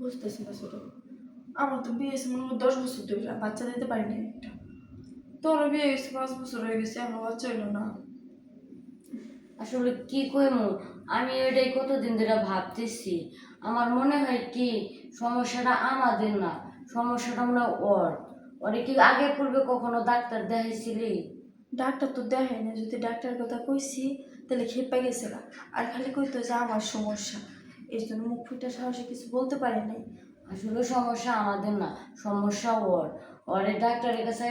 বুঝতেছি না ছোট আমার তো বিয়ে হয়েছে মনে হয় দশ বছর ধরে বাচ্চা দিতে পারিনি একটা। তোরও বিয়ে হয়েছে পাঁচ বছর হয়ে গেছে আমার বাচ্চা হইল না। আসলে কি কইমু আমি এটাই কতদিন ধরে ভাবতেছি। আমার মনে হয় কি সমস্যাটা আমাদের না সমস্যাটা আমরা ওর। ওরে কি আগে পূর্বে কখনো ডাক্তার দেখাইছিলি? ডাক্তার তো দেখায় না যদি ডাক্তারের কথা কইছি তাহলে খেপে গেছিল আর খালি কইতো যে আমার সমস্যা। এর জন্য মুখ ফুটে সাহসে কিছু বলতে পারে নাই। আসলে সমস্যা আমাদের না সমস্যা ওর। ওরে ডাক্তারের কাছে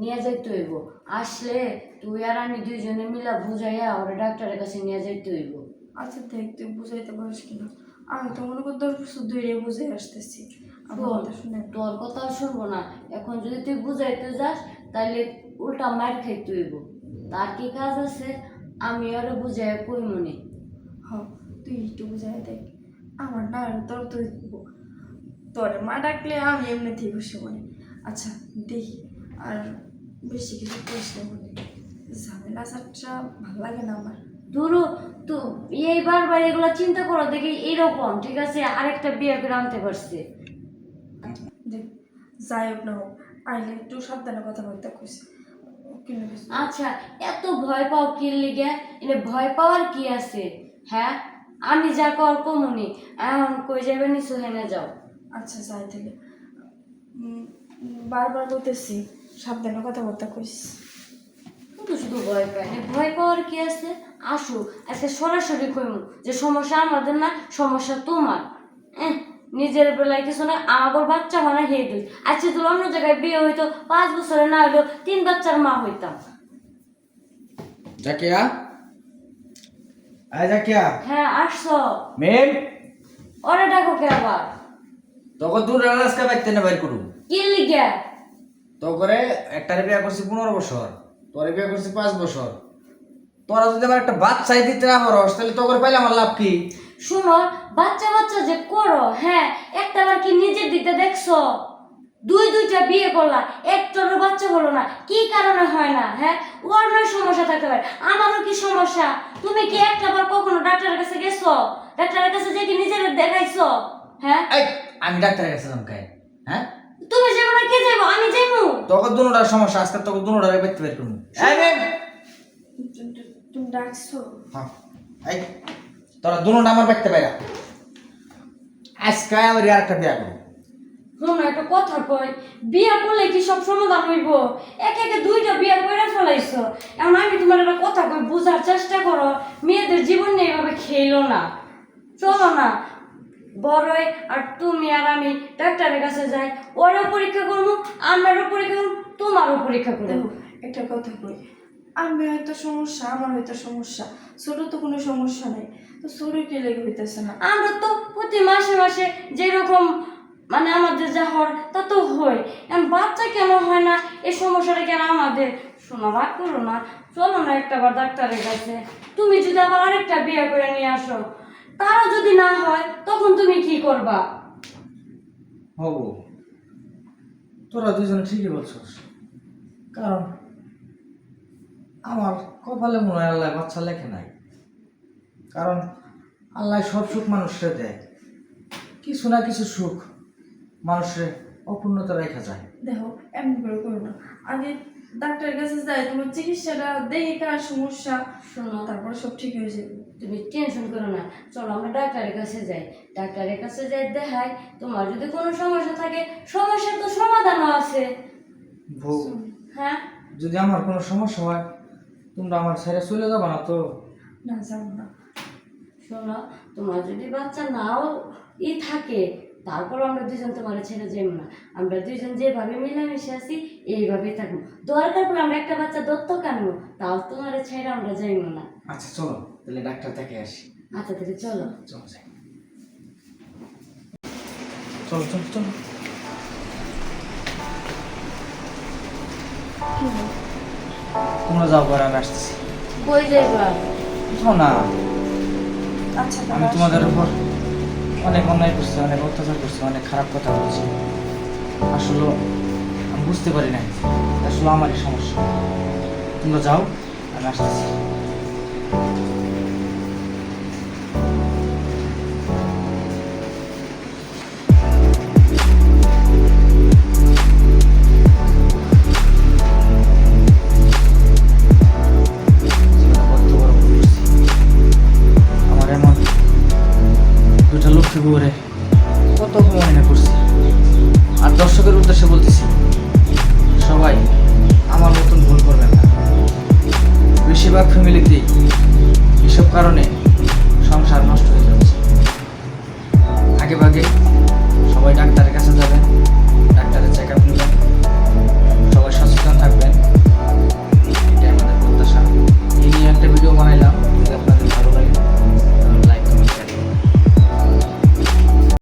নিয়ে যাইতে হইব। আসলে তুই আর আমি দুইজনে মিলা বুঝাইয়া ওরে ডাক্তারের কাছে নিয়ে যাইতে হইব। আচ্ছা দেখ তুই বুঝাইতে পারিস কিনা? আমি তো মনে করি দশ বছর ধরে বুঝে আসতেছি। তোর কথা শুনব না। এখন যদি তুই বুঝাইতে যাস তাহলে উল্টা মার খাইতে হইব। তার কি কাজ আছে? আমি ওরে বুঝাই কই মনে হ তুই একটু বুঝাই দেখ। আমার না তোর তুই তোরে মা ডাকলে আমি এমনিতেই বসে মনে আচ্ছা দেখি। আর বেশি কিছু করিস না মনে ঝামেলা সারটা ভালো লাগে না আমার? ধরো তো এই বারবার এগুলো চিন্তা করো দেখি এরকম ঠিক আছে? আরেকটা বিয়ে করে আনতে পারছে। দেখ যাই হোক না হোক আইলে একটু সাবধানে কথা বলতে কিন্তু আচ্ছা এত ভয় পাও কি লিগে? এনে ভয় পাওয়ার কি আছে? হ্যাঁ? আমি যা কর কমুনি এখন কই যাবে নি সোহেনে যাও। আচ্ছা যাই থেকে বারবার বলতেছি সাবধানে কথা বলতে কইস শুধু শুধু ভয় পাই না ভয় পাওয়ার কি আছে? আসো আজকে সরাসরি কইমু যে সমস্যা আমাদের না সমস্যা তোমার। নিজের বেলায় কিছু না আমার বাচ্চা হয় না হে দুই। আজকে তোর অন্য জায়গায় বিয়ে হইতো পাঁচ বছরে না হইল তিন বাচ্চার মা হইতাম। জাকিয়া? আয় জাকিয়া। হ্যাঁ আসছো। মেম? ওরে ডাকো কে আবার? তখন দূর রাস্তা বাইতে না বাইর করু কি লিগে? তো করে একটারে বিয়ে করছি পনেরো বছর তোরে বিয়ে করছি পাঁচ বছর। তোরা যদি আমার একটা বাচ্চাই দিতে না পারস তাহলে তো করে পাইলে আমার লাভ কি? শোনো বাচ্চা বাচ্চা যে করো হ্যাঁ একটা বার কি নিজের দিতে দেখছ? দুই দুইটা বিয়ে করলা একটারও বাচ্চা হলো না কি কারণে হয় না হ্যাঁ? ওর নয় সমস্যা থাকতে পারে আমারও কি সমস্যা? তুমি কি একটা বার কখনো ডাক্তারের কাছে গেছো? ডাক্তারের কাছে যে কি নিজের দেখাইছো? হ্যাঁ? এই আমি ডাক্তারের কাছে যাম খাই হ্যাঁ? তুমি যাব না কে যাব আমি যাব তখন দুনোটার সমস্যা আজকে তখন দুটারে বাইতে বের তু- তুমি ডাকছো? হ্যাঁ। এই তোরা দুনোটা আমার বাইতে বাইরা আজকে আমার আর একটা বিয়ে করব। শোনো একটা কথা কই বিয়া করলে কি সব সমাধান হইব? এক একে দুইটা বিয়া করে ফেলাইছো। এখন আমি তোমার একটা কথা কই বুঝার চেষ্টা করো মেয়েদের জীবন নিয়ে এভাবে খেলো না। চলো না। বড়ই আর তুমি আর আমি ডাক্তারের কাছে যাই ওরও পরীক্ষা করব আমারও পরীক্ষা করব তোমারও পরীক্ষা করব একটা কথা কই আমি হয়তো সমস্যা আমার হয়তো সমস্যা ছোট তো কোনো সমস্যা নাই। তো শরীরকে লেগে হইতেছে না? আমরা তো প্রতি মাসে মাসে যেরকম মানে আমাদের যা হওয়ার তা তো হয়। বাচ্চা কেন হয় না? এই সমস্যাটা কেন আমাদের? শোনো রাগ করো না। চলো না একটা বার ডাক্তারের কাছে। তুমি যদি আবার আরেকটা বিয়ে করে নিয়ে আসো তারা যদি না হয়, তখন তুমি কি করবা? হব। তোরা দুজনে ঠিকই বলছস। কারণ আমার কপালে মনে হয় আল্লাহ বাচ্চা লেখে নাই। কারণ আল্লাহ সব সুখ মানুষকে দেয়। কিছু না কিছু সুখ মানুষের অপূর্ণতা রেখা যায়। দেখো এমন করে করো না। আগে ডাক্তারের কাছে যাই তোমার চিকিৎসাটা দেখে কার সমস্যা শোনো তারপর সব ঠিক হয়ে যাবে। তুমি টেনশন করো না। চলো আমরা ডাক্তারের কাছে যাই। ডাক্তারের কাছে যাই দেখাই তোমার যদি কোনো সমস্যা থাকে সমস্যার তো সমাধানও আছে। হ্যাঁ? যদি আমার কোনো সমস্যা হয় তোমরা আমার ছেড়ে চলে যাবে না তো? না যাব না। শোনো তোমার যদি বাচ্চা নাও ই থাকে তারপর আমরা দুজন তোমার ছেড়ে যাব না। আমরা দুজন যেভাবে মিলেমিশে আছি এইভাবেই থাকব। দরকার পড়লে আমরা একটা বাচ্চা দত্তক আনব তাও তোমার ছেড়ে আমরা যাইবো না। আচ্ছা চলো তাহলে ডাক্তার দেখে আসি। আচ্ছা তাহলে চলো। চলো যাই। চলো চলো চলো। তোমরা যাও পরে আমি আসতেছি। কই যাইবা? কোথাও না। আচ্ছা আমি তোমাদের উপর অনেক অন্যায় করছে, অনেক অত্যাচার করছে, অনেক খারাপ কথা বলছে। আসলে আমি বুঝতে পারি না আসলে আমারই সমস্যা। তোমরা যাও, আমি আসতেছি। বুয়ারে কত অপমানিনা করছি। আর দর্শকের উদ্দেশ্যে বলতেছি সবাই আমার মতন ভুল করবেন না। বেশিরভাগ ফ্যামিলিতেই এসব কারণে সংসার নষ্ট হয়ে যাচ্ছে। আগে ভাগে সবাই ডাক্তারের কাছে যাবেন